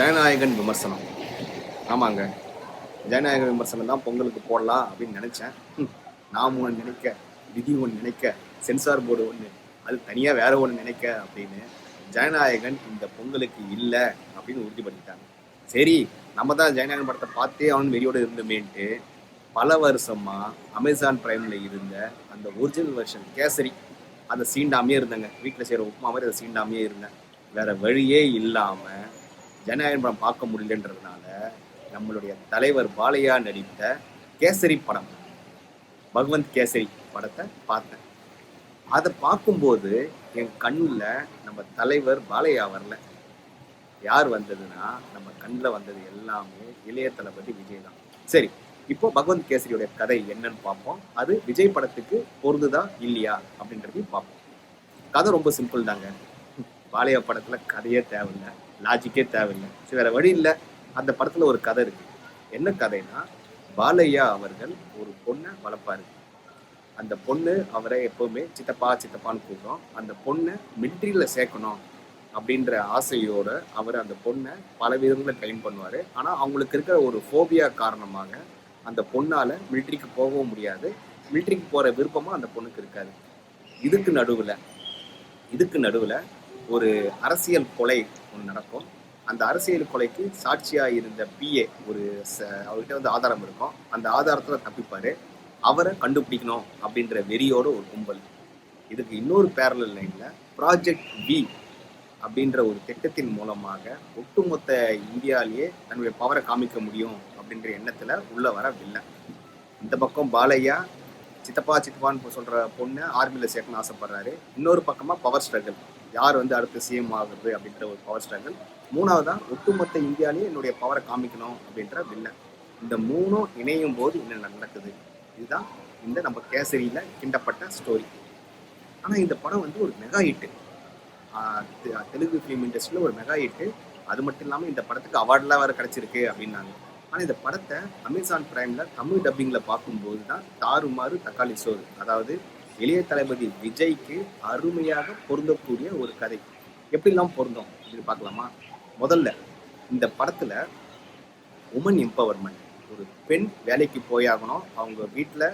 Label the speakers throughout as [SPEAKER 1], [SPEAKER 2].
[SPEAKER 1] ஜனநாயகன் விமர்சனம். ஆமாங்க. ஜனநாயக விமர்சனம் தான் பொங்கலுக்கு போடலாம் அப்படின்னு நினைச்சேன். நாம் ஒன்று நினைக்க விதி ஒன்று நினைக்க சென்சார் போர்டு ஒன்று அது தனியாக வேற ஒன்று நினைக்க அப்படின்னு ஜனநாயகன் இந்த பொங்கலுக்கு இல்லை அப்படின்னு உறுதிப்படுத்திட்டாங்க. சரி நம்ம தான் ஜனநாயகன் படத்தை பார்த்தே அவன் வெறியோட இருந்தோமேன்ட்டு பல வருஷமா அமேசான் பிரைமில் இருந்த அந்த ஒரிஜினல் வெர்ஷன் கேசரி அதை சீண்டாமையே இருந்தேங்க. வீட்டில் செய்கிற உப்புமா மாதிரி அதை சீண்டாமையே இருந்தேன். வேற வழியே இல்லாமல் ஜனநாயகம் படம் பார்க்க முடியலன்றதுனால நம்மளுடைய தலைவர் பாலையா நடித்த கேசரி படம் பகவந்த் கேசரி படத்தை பார்த்தேன். அதை பார்க்கும்போது என் கண்ணில் நம்ம தலைவர் பாலையா வரல. யார் வந்ததுன்னா நம்ம கண்ணில் வந்தது எல்லாமே இளைய தளபதி விஜய் தான். சரி இப்போ பகவந்த் கேசரியுடைய கதை என்னன்னு பார்ப்போம். அது விஜய் படத்துக்கு பொருந்துதா இல்லையா அப்படின்றதையும் பார்ப்போம். கதை ரொம்ப சிம்பிள் தாங்க. பாலையா படத்தில் கதையே தேவையில்லை. லாஜிக்கே தேவையில்லை. சரி வேற வழி இல்லை. அந்த படத்துல ஒரு கதை இருக்கு. என்ன கதைனா பாலையா அவர்கள் ஒரு பொண்ணை வளர்ப்பாரு. அந்த பொண்ணு அவரை எப்பவுமே சித்தப்பா சித்தப்பான்னு கூப்பிடும். அந்த பொண்ணை மிலிட்ரியில சேர்க்கணும் அப்படின்ற ஆசையோட அவர் அந்த பொண்ணை பல விதங்களில் ட்ரெயின் பண்ணுவார். ஆனால் அவங்களுக்கு இருக்கிற ஒரு ஃபோபியா காரணமாக அந்த பொண்ணால் மிலிட்ரிக்கு போகவும் முடியாது. மிலிட்ரிக்கு போகிற விருப்பமும் அந்த பொண்ணுக்கு இருக்காது. இதுக்கு நடுவில் இதுக்கு நடுவில் ஒரு அரசியல் கொலை ஒன்று நடக்கும். அந்த அரசியல் கொலைக்கு சாட்சியாக இருந்த பிஏ ஒரு ச- அவர்கிட்ட வந்து ஆதாரம் இருக்கும். அந்த ஆதாரத்தில் தப்பிப்பார். அவரை கண்டுபிடிக்கணும் அப்படின்ற வெறியோட ஒரு கும்பல். இதுக்கு இன்னொரு பேரலல் லைனில் ப்ராஜெக்ட் பி அப்படின்ற ஒரு திட்டத்தின் மூலமாக ஒட்டுமொத்த இந்தியாவிலேயே தன்னுடைய பவரை காமிக்க முடியும் அப்படின்ற எண்ணத்தில் உள்ளே வர வில்லை இந்த பக்கம் பாலையா சித்தப்பா சித்தப்பான்னு சொல்கிற பொண்ணு ஆர்மியில் சேர்க்கணும்னு ஆசைப்படுறாரு. இன்னொரு பக்கமாக பவர் ஸ்ட்ரகிள் யார் வந்து அடுத்து சிஎம் ஆகுறது அப்படின்ற ஒரு பவர் ஸ்ட்ரகிள் தான் ஒட்டுமொத்த இந்தியாலேயே என்னுடைய பவரை காமிக்கணும் அப்படின்ற வில்லன் இந்த மூணும் இணையும் போது என்ன நடக்குது? இதுதான் இந்த நம்ம கேசரியில் கிண்டப்பட்ட ஸ்டோரி ஆனால் இந்த படம் வந்து ஒரு மெகா ஹிட்டு தெலுங்கு ஃபிலிம் இண்டஸ்ட்ரியில் ஒரு மெகா ஹிட்டு அது மட்டும் இல்லாமல் இந்த படத்துக்கு அவார்ட்லாம் வேறு கிடச்சிருக்கு அப்படின்னாங்க. ஆனால் இந்த படத்தை அமேசான் பிரைமில் தமிழ் டப்பிங்கில் பார்க்கும்போது தான் தாறுமாறு தக்காளி சோறு. அதாவது இளைய தளபதி விஜய்க்கு அருமையாக பொருந்தக்கூடிய ஒரு கதை. எப்படிலாம் பொருந்தும் அப்படின்னு பார்க்கலாமா? முதல்ல இந்த படத்தில் உமன் எம்பவர்மெண்ட் ஒரு பெண் வேலைக்கு போயாகணும் அவங்க வீட்டில்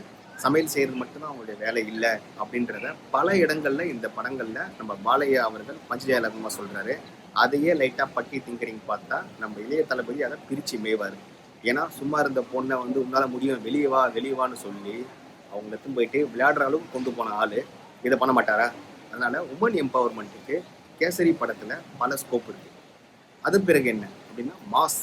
[SPEAKER 1] சமையல் செய்கிறது மட்டும்தான் அவங்களுடைய வேலை இல்லை அப்படின்றத பல இடங்கள்ல இந்த படங்கள்ல நம்ம பாலையா அவர்கள் பஞ்சஜயலகமா சொல்றாரு. அதையே லைட்டா பட்டி திங்கரிங் பார்த்தா நம்ம இளைய தளபதி அதை பிரிச்சு மேவார். ஏன்னா சும்மா இருந்த பொண்ணை வந்து உன்னால முடியும் வெளியே வா வெளியே வான்னு சொல்லி அவங்கள எடுத்துன்னு போயிட்டு விளையாடுற அளவுக்கு கொண்டு போன ஆளு. இதை பண்ண மாட்டாரா? அதனால உமன் எம்பவர்மெண்ட்டுக்கு கேசரி படத்துல பல ஸ்கோப் இருக்கு. அது பிறகு என்ன அப்படின்னா மாஸ்.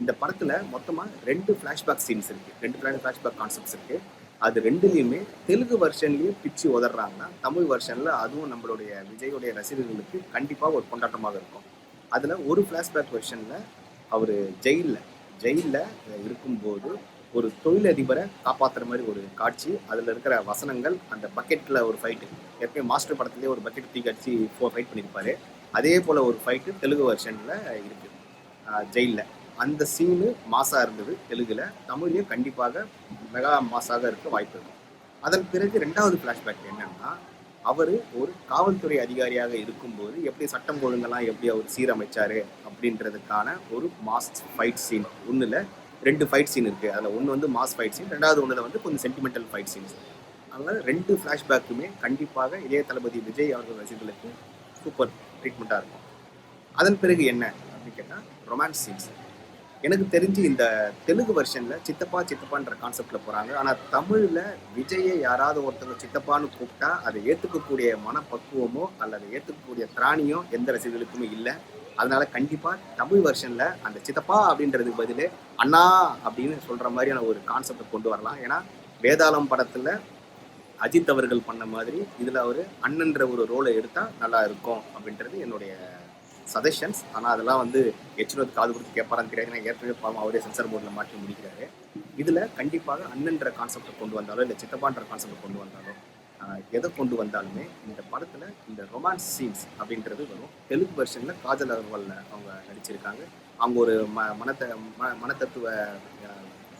[SPEAKER 1] இந்த படத்துல மொத்தமா ரெண்டு ஃபிளாஷ்பேக் சீன்ஸ் இருக்கு. ரெண்டு ஃபிளாஷ்பேக் கான்செப்ட்ஸ் இருக்கு. அது ரெண்டுலேயுமே தெலுங்கு வெர்ஷன்லயே பிச்சு உதறாங்கன்னா தமிழ் வருஷனில் அதுவும் நம்மளுடைய விஜயோடைய ரசிகர்களுக்கு கண்டிப்பாக ஒரு கொண்டாட்டமாக இருக்கும். அதில் ஒரு ஃப்ளாஷ்பேக் வெர்ஷனில் அவர் ஜெயிலில் ஜெயிலில் இருக்கும்போது ஒரு தொழிலதிபரை காப்பாற்றுற மாதிரி ஒரு காட்சி அதில் இருக்கிற வசனங்கள் அந்த பக்கெட்டில் ஒரு ஃபைட்டு ஏற்கனவே மாஸ்டர் படத்துலேயே ஒரு பக்கெட் தீ கடிச்சு ஃபோர் ஃபைட் பண்ணியிருப்பாரு அதே போல் ஒரு ஃபைட்டு தெலுங்கு வெர்ஷனில் இருக்குது ஜெயிலில் அந்த சீனு மாசாக இருந்தது தெலுங்கில். தமிழையும் கண்டிப்பாக மெகா மாசாக இருக்க வாய்ப்பு இருக்கும் அதன் பிறகு ரெண்டாவது ஃப்ளாஷ்பேக் என்னன்னா அவர் ஒரு காவல்துறை அதிகாரியாக இருக்கும்போது எப்படி சட்டம் ஒழுங்கெல்லாம் எப்படி அவர் சீரமைச்சார் அப்படின்றதுக்கான ஒரு மாஸ்ட் ஃபைட் சீன் ஒன்றில் ரெண்டு ஃபைட் சீன் இருக்குது அதில் ஒன்று வந்து மாஸ் ஃபைட் சீன் ரெண்டாவது ஒன்றில் வந்து கொஞ்சம் சென்டிமெண்டல் ஃபைட் சீன்ஸ் அதனால் ரெண்டு ஃப்ளாஷ்பேக்குமே கண்டிப்பாக இளைய தளபதி விஜய் அவர்கள் ரசிகர்களுக்கு சூப்பர் ட்ரீட்மெண்ட்டாக இருக்கும். அதன் பிறகு என்ன அப்படின்னு கேட்டால் ரொமான்ஸ் சீன்ஸ் எனக்கு தெரிஞ்சு இந்த தெலுங்கு வெர்ஷனில் சித்தப்பா சித்தப்பான்ற கான்செப்டில் போகிறாங்க ஆனால் தமிழில் விஜயை யாராவது ஒருத்தவங்க சித்தப்பான்னு கூப்பிட்டா அதை ஏற்றுக்கக்கூடிய மனப்பக்குவமோ அல்லது ஏற்றுக்கக்கூடிய திராணியோ எந்த ரசிகர்களுக்குமே இல்லை. அதனால கண்டிப்பாக தமிழ் வெர்ஷனில் அந்த சித்தப்பா அப்படின்றதுக்கு பதில் அண்ணா அப்படின்னு சொல்கிற மாதிரியான ஒரு கான்செப்டை கொண்டு வரலாம். ஏன்னா வேதாளம் படத்தில் அஜித் அவர்கள் பண்ண மாதிரி இதில் அவர் அண்ணன்ற ஒரு ரோலை எடுத்தால் நல்லா இருக்கும் அப்படின்றது என்னுடைய சஜஷன்ஸ் ஆனால் அதெல்லாம் வந்து எச்சுனது காது கொடுத்து கேட்பாரான்னு தெரியாது. ஏன்னா ஏற்கனவே பாவம் அவரே சென்சார் போர்டில் மாற்றி முடிக்கிறாரு. இதில் கண்டிப்பாக அண்ணன்ற கான்செப்டை கொண்டு வந்தாலோ இல்லை சித்தப்பான்ற கான்செப்டை கொண்டு வந்தாலோ எதை கொண்டு வந்தாலுமே இந்த படத்தில் இந்த ரொமான்ஸ் சீன்ஸ் அப்படின்றது வரும். தெலுங்கு வெர்ஷனில் காஜல் அகர்வாலில் அவங்க நடிச்சிருக்காங்க. அவங்க ஒரு ம மனத்த ம மனத்தத்துவ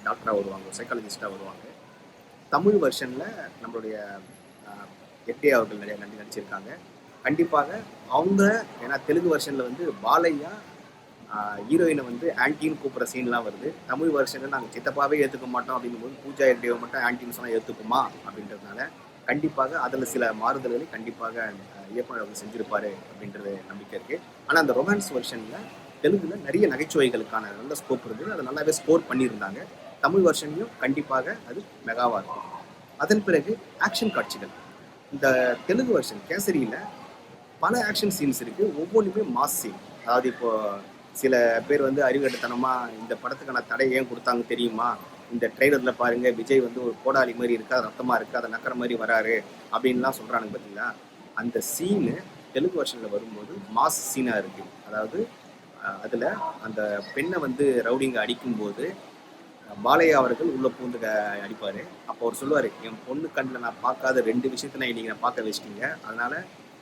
[SPEAKER 1] டாக்டராக வருவாங்க சைக்காலஜிஸ்டாக வருவாங்க. தமிழ் வெர்ஷனில் நம்மளுடைய எட்டி அவர்கள் நிறைய நன்றி நடிச்சிருக்காங்க. கண்டிப்பாக அவங்க ஏன்னா தெலுங்கு வெர்ஷனில் வந்து பாலையா ஹீரோயினை வந்து ஆன்டின்னு கூப்பிட்ற சீன்லாம் வருது. தமிழ் வருஷனில் நாங்கள் சித்தப்பாவே ஏற்றுக்க மாட்டோம் அப்படிங்கும்போது பூஜா ஹெக்டேவை மட்டும் ஆன்டின்னு சொன்னால் ஏற்றுக்குமா அப்படின்றதுனால கண்டிப்பாக அதில் சில மாறுதல்களை கண்டிப்பாக இயக்குனர் அவர் செஞ்சிருப்பாரு அப்படின்றது நம்பிக்கை இருக்குது ஆனால் அந்த ரொமான்ஸ் வெர்ஷனில் தெலுங்குல நிறைய நகைச்சுவைகளுக்கான நல்ல ஸ்கோப் இருந்தது. அதை நல்லாவே ஸ்கோர் பண்ணியிருந்தாங்க. தமிழ் வருஷன்லையும் கண்டிப்பாக அது மெகாவாக இருக்கும் அதன் பிறகு ஆக்ஷன் காட்சிகள். இந்த தெலுங்கு வருஷன் கேசரியில் பல ஆக்ஷன் சீன்ஸ் இருக்குது ஒவ்வொன்றுமே மாஸ் சீன் அதாவது இப்போ சில பேர் வந்து அறிவுகட்டத்தனமாக இந்த படத்துக்கான தடை ஏன் கொடுத்தாங்க தெரியுமா? இந்த ட்ரெய்லரில் பாருங்க விஜய் வந்து ஒரு கோடாலி மாதிரி இருக்கு அது ரத்தமாக இருக்குது அதை நக்கிற மாதிரி வராரு அப்படின்லாம் சொல்கிறானுங்க பார்த்தீங்களா அந்த சீனு தெலுங்கு வருஷனில் வரும்போது மாஸ் சீனாக இருக்குது அதாவது அதில் அந்த பெண்ணை வந்து ரவுடிங்க அடிக்கும்போது பாலையா அவர்கள் உள்ளே பூந்து அடிப்பார். அப்போ அவர் சொல்லுவார் என் பொண்ணு கண்ணில் நான் பார்க்காத ரெண்டு விஷயத்த நான் இன்னைக்கு நான் பார்க்க வச்சிட்டீங்க. அதனால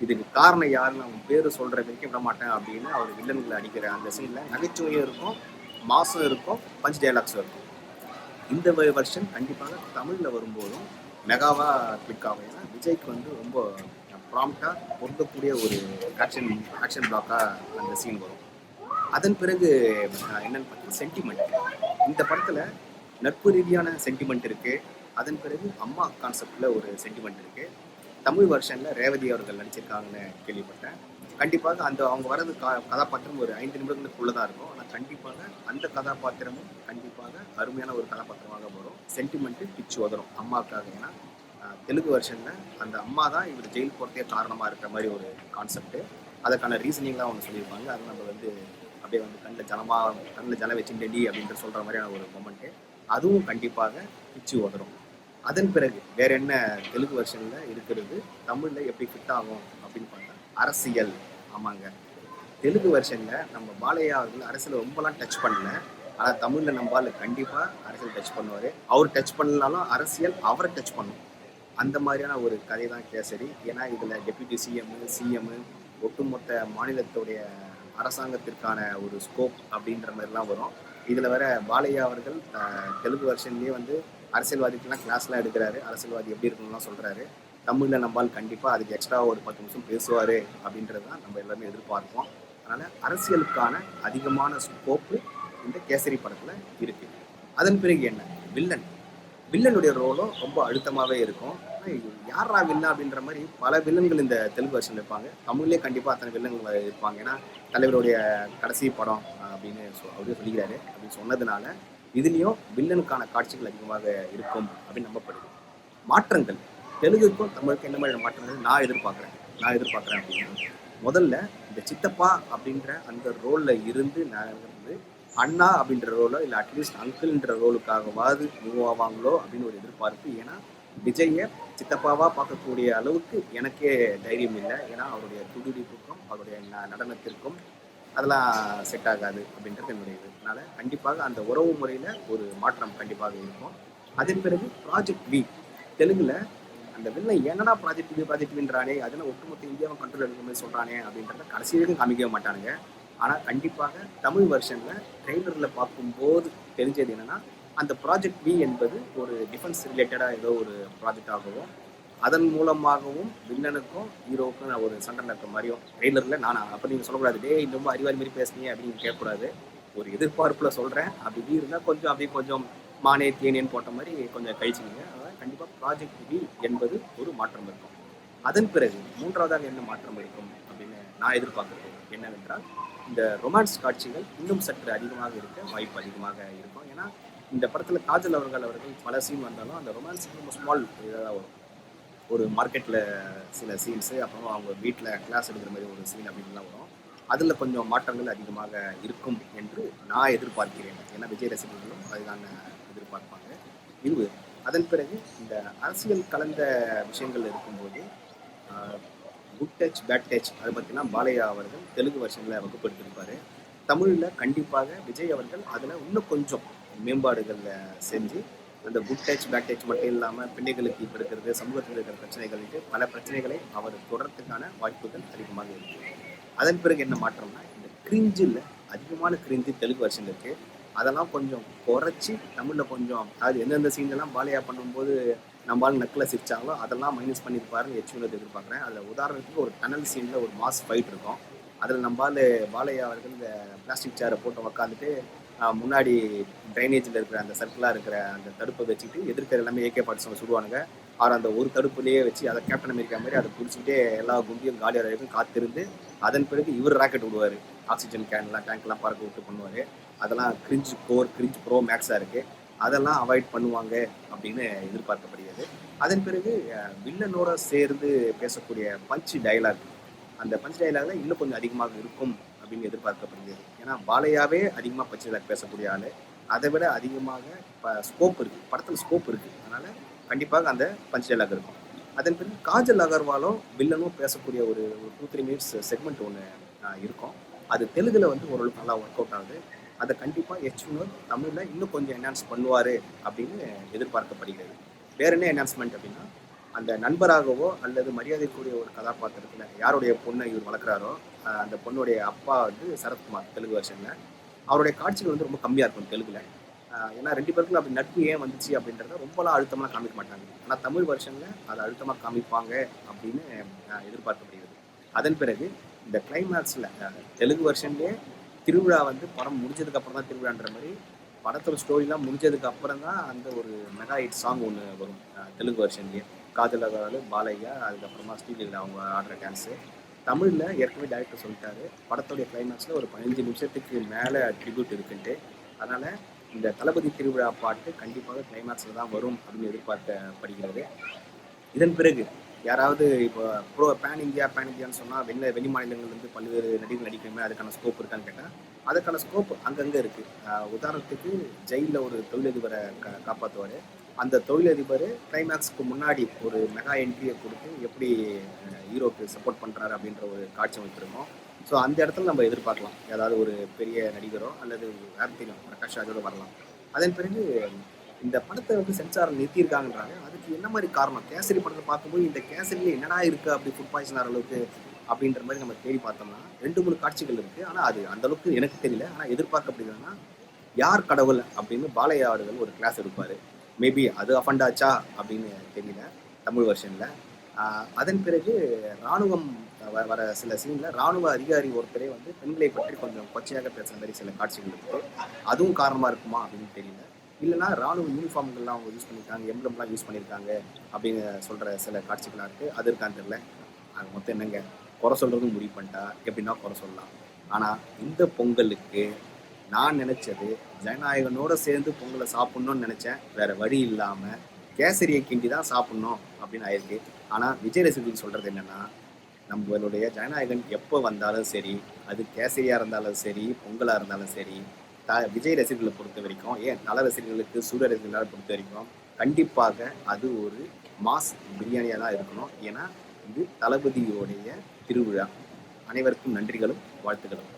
[SPEAKER 1] இதுக்கு காரணம் யாருன்னு அவன் பேர் சொல்கிற வரைக்கும் விட மாட்டேன் அப்படின்னு அவர் வில்லன்களை அடிக்கிற அந்த சீனில் நகைச்சுவையும் இருக்கும் மாசும் இருக்கும் பஞ்ச் டைலாக்ஸும் இருக்கும். இந்த வருஷன் கண்டிப்பாக தமிழில் வரும்போதும் மெகாவா கிளிக் ஆகும் ஏன்னா விஜய்க்கு வந்து ரொம்ப ப்ராம்ப்டாக பொருந்தக்கூடிய ஒரு ஆக்ஷன் ஆக்ஷன் பிளாக்காக அந்த சீன் வரும். அதன் பிறகு என்னென்னு என்னன்னு பார்த்தீங்கன்னா சென்டிமெண்ட் இந்த படத்தில் நட்பு ரீதியான சென்டிமெண்ட் இருக்குது அதன் பிறகு அம்மா கான்செப்டில் ஒரு சென்டிமெண்ட் இருக்குது தமிழ் வருஷனில் ரேவதி அவர்கள் நடிச்சிருக்காங்கன்னு கேள்விப்பட்டேன். கண்டிப்பாக அந்த அவங்க வர்றது கதாபாத்திரம் ஒரு ஐந்து நிமிடங்களுக்குள்ளே தான் இருக்கும். ஆனால் கண்டிப்பாக அந்த கதாபாத்திரமும் கண்டிப்பாக அருமையான ஒரு கதாபாத்திரமாக வரும். சென்டிமெண்ட்டு பிச்சு உதரும். அம்மாவுக்காக. ஏன்னா தெலுங்கு வருஷனில் அந்த அம்மா தான் இவர் ஜெயில் போகிறதே காரணமாக இருக்கிற மாதிரி ஒரு கான்செப்ட் அதுக்கான ரீசனிங்லாம் ஒன்று சொல்லியிருப்பாங்க. அது நம்ம வந்து அப்படியே வந்து கண்ணில் ஜனமாக கண்ணில் ஜலம் வச்சுட்டேடி அப்படின்ற சொல்கிற மாதிரியான ஒரு மொமெண்ட்டு அதுவும் கண்டிப்பாக பிச்சு உதரும். அதன் பிறகு வேற என்ன தெலுங்கு வருஷனில் இருக்கிறது? தமிழில் எப்படி ஃபிட் ஆகும் அப்படின்னு பார்த்தா அரசியல். ஆமாங்க. தெலுங்கு வருஷனில் நம்ம பாலையா அவர்கள் அரசியல் ரொம்பலாம் டச் பண்ணல. ஆனால் தமிழில் நம்பால் கண்டிப்பாக அரசியல் டச் பண்ணுவார். அவர் டச் பண்ணலனாலும் அரசியல் அவரை டச் பண்ணும். அந்த மாதிரியான ஒரு கதை தான் கேசரி. ஏன்னா இதில் டெப்யூட்டி சிஎம் சிஎம் ஒட்டுமொத்த மாநிலத்துடைய அரசாங்கத்திற்கான ஒரு ஸ்கோப் அப்படின்ற மாதிரிலாம் வரும். இதில் வர பாலையா அவர்கள் தெலுங்கு வருஷன்லேயே வந்து அரசியல்வாதிக்கெல்லாம் கிளாஸ்லாம் எடுக்கிறாரு. அரசியல்வாதி எப்படி இருக்கணும்லாம் சொல்கிறாரு தமிழில் நம்மால் கண்டிப்பாக அதுக்கு எக்ஸ்ட்ரா ஒரு பத்து நிமிஷம் பேசுவார் அப்படின்றது தான் நம்ம எல்லாமே எதிர்பார்ப்போம் அதனால் அரசியலுக்கான அதிகமான ஸ்கோப்பு இந்த கேசரி படத்தில் இருக்குது அதன் பிறகு என்ன? வில்லன். வில்லனுடைய ரோலும் ரொம்ப அழுத்தமாகவே இருக்கும். யாரா வில்லன் அப்படின்ற மாதிரி பல வில்லன்கள் இந்த தெலுங்கு வருஷன் இருப்பாங்க. தமிழ்லேயே கண்டிப்பாக அத்தனை வில்லன்கள் இருப்பாங்க. ஏன்னா தலைவருடைய கடைசி படம் அப்படின்னு அவரே சொல்லிக்கிறாரு. அப்படின்னு சொன்னதுனால இதுலேயும் வில்லனுக்கான காட்சிகள் அதிகமாக இருக்கும் அப்படின்னு நம்பப்படுது. மாற்றங்கள். தெலுங்குக்கும் தமிழுக்கும் என்ன மாதிரி மாற்றங்கள் நான் எதிர்பார்க்குறேன். நான் எதிர்பார்க்குறேன் அப்படின்னா முதல்ல இந்த சித்தப்பா அப்படின்ற அந்த ரோலில் இருந்து நான் வந்து அண்ணா அப்படின்ற ரோலோ இல்லை அட்லீஸ்ட் அங்கிள்ன்ற ரோலுக்காகவாது மூவ் ஆவாங்களோ அப்படின்னு ஒரு எதிர்பார்ப்பு. ஏன்னா விஜயை சித்தப்பாவாக பார்க்கக்கூடிய அளவுக்கு எனக்கே தைரியம் இல்லை. ஏன்னா அவருடைய துடிப்புக்கும் அவருடைய ந- நடனத்திற்கும் அதெல்லாம் செட் ஆகாது அப்படின்றது என்னுடைய இது. அதனால் கண்டிப்பாக அந்த உறவு முறையில் ஒரு மாற்றம் கண்டிப்பாக இருக்கும். அதன் பிறகு ப்ராஜெக்ட் வி தெலுங்கில் அந்த வில்லன் என்னடா ப்ராஜெக்ட் இது ப்ராஜெக்ட் வின்றானே அதெல்லாம் ஒட்டுமொத்த இந்தியாவை கண்ட்ரோல் எடுக்கிற மாதிரி சொல்கிறானே அப்படின்றத கடைசி வரைக்கும் காமிக்கவே மாட்டானுங்க. ஆனால் கண்டிப்பாக தமிழ் வெர்ஷனில் ட்ரெய்லரில் பார்க்கும்போது தெரிஞ்சது என்னன்னா அந்த ப்ராஜெக்ட் பி என்பது ஒரு டிஃபென்ஸ் ரிலேட்டடாக ஏதோ ஒரு ப்ராஜெக்டாகவும் அதன் மூலமாகவும் வில்லனுக்கும் ஹீரோவுக்கும் ஒரு சண்டை நடக்கிற மாதிரியும் ட்ரெய்லரில் நான் அப்போ நீங்கள் சொல்லக்கூடாது டேய் ரொம்ப அறிவாளி மாதிரி பேசுனீங்க அப்படின்னு கேட்கக்கூடாது. ஒரு எதிர்பார்ப்பில் சொல்கிறேன் அப்படி இருந்தால் கொஞ்சம் அப்படியே கொஞ்சம் மானே தேனேன்னு போட்ட மாதிரி கொஞ்சம் கழிச்சுங்க கண்டிப்பாக ப்ராஜெக்ட் பி என்பது ஒரு மாற்றம் இருக்கும். அதன் பிறகு மூன்றாவதாக என்ன மாற்றம் இருக்கும் அப்படின்னு நான் எதிர்பார்க்குறது. என்னவென்றால் இந்த ரொமான்ஸ் காட்சிகள் இன்னும் சற்று அதிகமாக இருக்க வாய்ப்பு அதிகமாக இருக்கும். ஏன்னா இந்த படத்தில் காஜல் அவர்கள் அவர்கள் பல சீன் வந்தாலும் அந்த ரொமான்ஸ் ரொம்ப ஸ்மால் இதாக வரும். ஒரு மார்க்கெட்டில் சில சீன்ஸு அப்புறம் அவங்க வீட்டில் கிளாஸ் எடுக்கிற மாதிரி ஒரு சீன் அப்படின்லாம் வரும். அதில் கொஞ்சம் மாற்றங்கள் அதிகமாக இருக்கும் என்று நான் எதிர்பார்க்கிறேன். ஏன்னா விஜய் ரசிகர்களும் அதுதான் எதிர்பார்ப்பாங்க. இது அதன் பிறகு இந்த அரசியல் கலந்த விஷயங்கள் இருக்கும்போது குட் டச் பேட் டச் அதை பற்றினா பாலையா அவர்கள் தெலுங்கு வருஷனில் வகுப்படுத்திருப்பார். தமிழில் கண்டிப்பாக விஜய் அவர்கள் அதில் இன்னும் கொஞ்சம் மேம்பாடுகளில் செஞ்சு அந்த குட் டச் பேட் டச் மட்டும் இல்லாமல் பிள்ளைகளுக்கு இப்போ இருக்கிறது சமூகத்தில் இருக்கிற பிரச்சனைகளுக்கு பல பிரச்சனைகளை அவர் தொடர்றதுக்கான வாய்ப்புகள் அதிகமாக இருக்குது அதன் பிறகு என்ன மாற்றம்னா இந்த கிரிஞ்சில் அதிகமான கிரிஞ்சு தெலுங்கு வருஷன் இருக்குது அதெல்லாம் கொஞ்சம் குறைச்சி தமிழில் கொஞ்சம் அதாவது எந்தெந்த சீன்லாம் பாலியா பண்ணும்போது நம்மளால நக்கில் சிரிச்சாங்களோ அதெல்லாம் மைனஸ் பண்ணியிருப்பாருன்னு ஹெச்யூவில் எதிர்பார்க்குறேன். அதில் உதாரணத்துக்கு ஒரு டனல் சீனில் ஒரு மாஸ் ஃபைட் இருக்கும். அதில் நம்மால் பாலையா அவர்கள் இந்த பிளாஸ்டிக் சேரை போட்டு உக்காந்துட்டு முன்னாடி ட்ரைனேஜில் இருக்கிற அந்த சர்க்கிளாக இருக்கிற அந்த தடுப்பை வச்சுக்கிட்டு எதிர்க்கிற எல்லாமே ஏகே பாட்டு சுடுவானுங்க. அவர் அந்த ஒரு தடுப்புலேயே வச்சு அதை கேப்டன் அமெரிக்கா மாதிரி அதை பிடிச்சிக்கிட்டே எல்லா குண்டியும் காலியாக வரைக்கும் காத்திருந்து அதன் பிறகு இவர் ராக்கெட் விடுவார். ஆக்சிஜன் கேன்லாம் டேங்க்லாம் பறக்க விட்டு பண்ணுவார் அதெல்லாம் கிரிஞ்ச் கோர் கிரிஞ்ச் ப்ரோ மேக்ஸாக இருக்குது அதெல்லாம் அவாய்ட் பண்ணுவாங்க அப்படின்னு எதிர்பார்க்கப்படுகிறது. அதன் பிறகு வில்லனோட சேர்ந்து பேசக்கூடிய பஞ்ச் டயலாக் அந்த பஞ்ச் டயலாக்ல இன்னும் கொஞ்சம் அதிகமாக இருக்கும் அப்படின்னு எதிர்பார்க்கப்படுகிறது. ஏன்னா பாலையாவே அதிகமாக பஞ்ச் டயலாக் பேசக்கூடிய ஆள். அதை விட அதிகமாக இப்போ ஸ்கோப் இருக்குது படத்தில் ஸ்கோப் இருக்குது அதனால் கண்டிப்பாக அந்த பஞ்ச் டயலாக் இருக்கும். அதன் பிறகு காஜல் அகர்வாலும் வில்லனும் பேசக்கூடிய ஒரு டூ த்ரீ மினிட்ஸ் செக்மெண்ட் ஒன்று இருக்கும். அது தெலுங்கில் வந்து ஓரளவுக்கு நல்லா ஒர்க் அவுட் ஆகுது. அதை கண்டிப்பாக எச்னூர் தமிழில் இன்னும் கொஞ்சம் என்ஹான்ஸ் பண்ணுவார் அப்படின்னு எதிர்பார்க்கப்படுகிறது. வேற என்ன என்ஹான்ஸ்மெண்ட் அப்படின்னா அந்த நண்பராகவோ அல்லது மரியாதைக்குரிய ஒரு கதாபாத்திரத்தில் யாருடைய பொண்ணை இவர் வளர்க்குறாரோ அந்த பொண்ணுடைய அப்பா வந்து சரத்குமார் தெலுங்கு வருஷனில் அவருடைய காட்சிகள் வந்து ரொம்ப கம்மியாக இருக்கும் தெலுங்குல. ஏன்னா ரெண்டு பேருக்கும் அப்படி நட்பு ஏன் வந்துச்சு அப்படின்றத ரொம்பலாம் அழுத்தமாக காமிக்க மாட்டாங்க. ஆனால் தமிழ் வருஷனில் அதை அழுத்தமாக காமிப்பாங்க அப்படின்னு எதிர்பார்க்கப்படுகிறது. அதன் பிறகு இந்த கிளைமேக்ஸில் தெலுங்கு வருஷன்லேயே திருவிழா வந்து படம் முடிஞ்சதுக்கு அப்புறம் தான் திருவிழான்ற மாதிரி படத்தோட ஸ்டோரிலாம் முடிஞ்சதுக்கு அப்புறம் தான் அந்த ஒரு மெகா ஹிட் சாங் ஒன்று வரும். தெலுங்கு வருஷன்லேயே காதல் அகர்வால் பாலையா அதுக்கப்புறமா ஸ்டீலில் அவங்க ஆடுற டான்ஸு தமிழில் ஏற்கனவே டேரக்டர் சொல்லிட்டாரு. படத்தோடைய கிளைமேக்ஸில் ஒரு பதினஞ்சு நிமிஷத்துக்கு மேலே ட்ரிபியூட் இருக்குன்ட்டு. அதனால் இந்த தளபதி திருவிழா பாட்டு கண்டிப்பாக கிளைமேக்ஸில் தான் வரும் அப்படின்னு எதிர்பார்க்கப்படுகிறது. இதன் பிறகு யாராவது இப்போ ப்ரோ பேன் இந்தியா பேன் இந்தியான்னு சொன்னால் வெளில வெளி மாநிலங்கள்லேருந்து பல்வேறு நடிகர்கள் நடிக்கணுமே அதுக்கான ஸ்கோப் இருக்கான்னு கேட்டால் அதுக்கான ஸ்கோப் அங்கங்கே இருக்குது உதாரணத்துக்கு ஜெயிலில் ஒரு தொழிலதிபரை கா காப்பாற்றுவார் அந்த தொழிலதிபர் கிளைமேக்ஸ்க்கு முன்னாடி ஒரு மெகா என்ட்ரியை கொடுத்து எப்படி ஹீரோக்கு சப்போர்ட் பண்ணுறாரு அப்படின்ற ஒரு காட்சி அமைத்திருக்கோம் ஸோ அந்த இடத்துல நம்ம எதிர்பார்க்கலாம். ஏதாவது ஒரு பெரிய நடிகரோ அல்லது யாரும் தெரியும் பிரகாஷ் ராஜோட வரலாம். அதன் பிறகு இந்த படத்தை வந்து சென்சார் நிறுத்தியிருக்காங்கன்றாங்க. அதுக்கு என்ன மாதிரி காரணம்? கேசரி படத்தை பார்க்கும்போது இந்த கேசரியில் என்னடா இருக்கு அப்படி ஃபுட் பாய்சன் ஆகிற அளவுக்கு அப்படின்ற மாதிரி நம்ம தேடி பார்த்தோம்னா ரெண்டு மூணு காட்சிகள் இருக்கு. ஆனால் அது அந்த அளவுக்கு எனக்கு தெரியல. ஆனால் எதிர்பார்க்கப்படுகிறதுனா யார் கடவுள் அப்படின்னு பாலையா அவர்கள் ஒரு கிளாஸ் எடுப்பார். மேபி அது அஃபண்டாச்சா அப்படின்னு தெரியல தமிழ் வெர்ஷனில் அதன் பிறகு ராணுவம் வர சில சீனில் ராணுவ அதிகாரி ஒருத்தரே வந்து பெண்களை பற்றி கொஞ்சம் கொச்சையாக பேசுகிற மாதிரி சில காட்சிகள் இருக்கு. அதுவும் காரணமாக இருக்குமா அப்படின்னு தெரியல. இல்லைனா ராணுவ யூனிஃபார்ம்கள்லாம் அவங்க யூஸ் பண்ணியிருக்காங்க எம்ப்ளம்லாம் யூஸ் பண்ணியிருக்காங்க அப்படின்னு சொல்கிற சில காட்சிகளாக இருக்குது அது இருக்கான்னு தெரியல. அது மொத்தம் என்னங்க? குறை சொல்கிறதும் முடிவு பண்ணிட்டா எப்படின்னா குறை சொல்லலாம். ஆனால் இந்த பொங்கலுக்கு நான் நினச்சது ஜனநாயகனோட சேர்ந்து பொங்கலை சாப்பிட்ணுன்னு நினச்சேன். வேறு வழி இல்லாமல் கேசரியை கிண்டி தான் சாப்பிட்ணும் அப்படின்னு ஆயிருக்கு. ஆனால் விஜய் ரசிகர்கள் சொல்கிறது என்னென்னா நம்மளுடைய ஜனநாயகன் எப்போ வந்தாலும் சரி அது கேசரியாக இருந்தாலும் சரி பொங்கலாக இருந்தாலும் சரி விஜய் ரசிகர்களை பொறுத்த வரைக்கும் ஏன் நல ரசிகர்களுக்கு சூரிய ரசிகர்களை பொறுத்த வரைக்கும் கண்டிப்பாக அது ஒரு மாஸ் பிரியாணியாக தான் இருக்கணும். ஏன்னா இது தளபதியோடைய திருவிழா. அனைவருக்கும் நன்றிகளும் வாழ்த்துக்களும்.